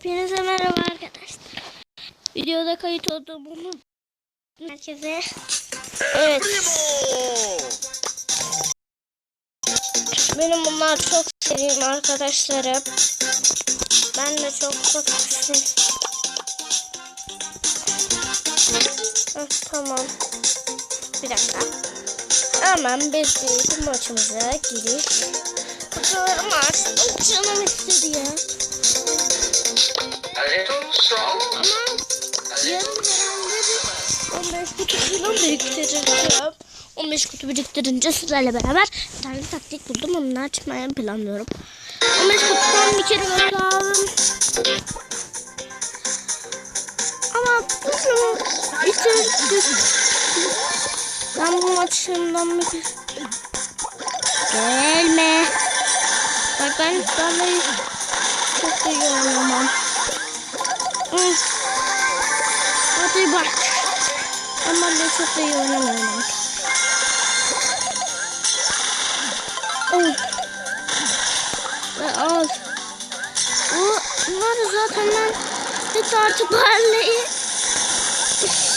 Hepinize merhaba arkadaşlar. Videoda kayıt olduğumu herkese. Evet. Benim bunlar çok sevdiğim arkadaşlarım. Ben de çok çok Heh, tamam. Bir dakika. Hemen bir maçımıza giriş. Kutularımı açtım. Canım istedi ya. A little strong, Ama a yarın herhalde bir 15 kutu falan biriktireceğim. 15 kutu biriktirince sizlerle beraber bir tane taktik buldum. Onu açmaya planlıyorum. 15 kutudan bir kere lazım. Ama bu şunu bitirdik. Ben bu maçından bir... Gelme. Bak ben vallahi çok iyi oynamam. Hadi bak. Ama ben çok iyi oynamıyorum. Oh. Ve al. Bu, bunları zaten ben hiç artık parlayı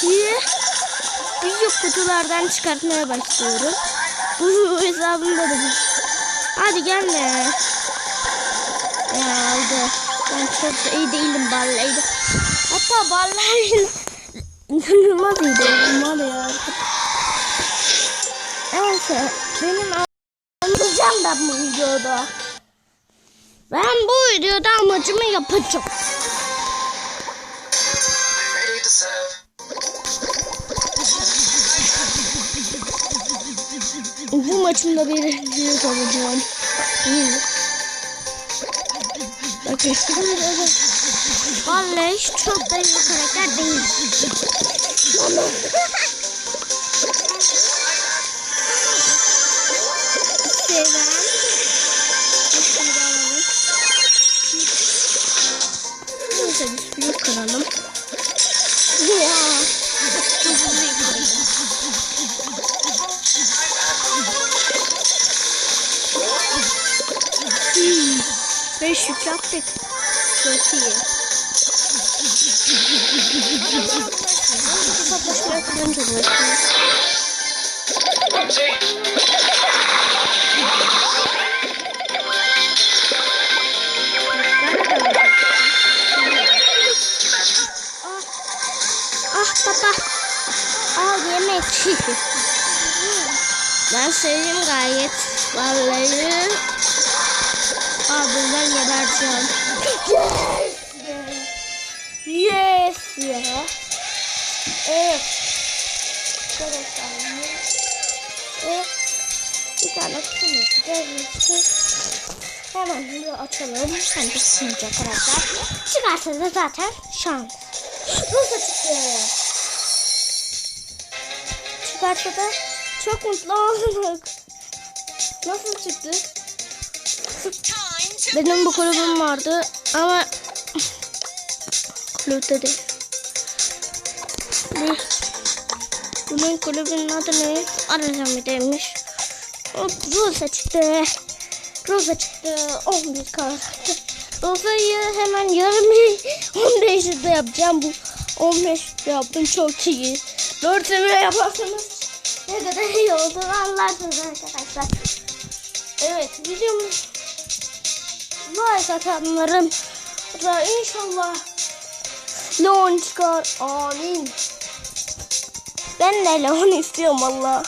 şeyi büyük kutulardan çıkartmaya başlıyorum. Bu hesabımda da bir. Hadi gelme. Ya aldı. Ben çok da iyi değilim ballaydı. Hatta ballayla inanılmaz iyi değilim var ya. Neyse benim anlayacağım ben bu videoda. Ben bu videoda amacımı yapacağım. Bu maçımda birinci olacağım. İyi. Vallahi hiç çok da iyi bir karakter değil. Seven. Neyse kıralım. 5 yük yaptık. Çok iyi. ah, ah baba. Al yemek. ben seviyorum gayet. Vallahi. Abi ben geberteceğim. Yes. Yes ya. Evet. Arkadaşlar. Evet. Bir tane kutumuz gelmişti. Hemen bunu açalım. Sen de sınıca karakter. Çıkarsa da zaten şans. Nasıl çıktı? Çıkarsa da çok mutlu olduk. Nasıl çıktı? Benim bu kulübüm vardı ama kulüpte değil. Ne? Bunun kulübünün adı ne? Arayacağım bir demiş. Rosa çıktı. Rosa çıktı. 11 kalktı. Rosa'yı hemen yarım 15 de yapacağım. Bu 15 yaptım çok iyi. 4 seviye yaparsanız ne kadar iyi olur anlarsınız arkadaşlar. Evet videomuz like atanların da inşallah Leon çıkar. Amin. Ben de Leon istiyorum valla.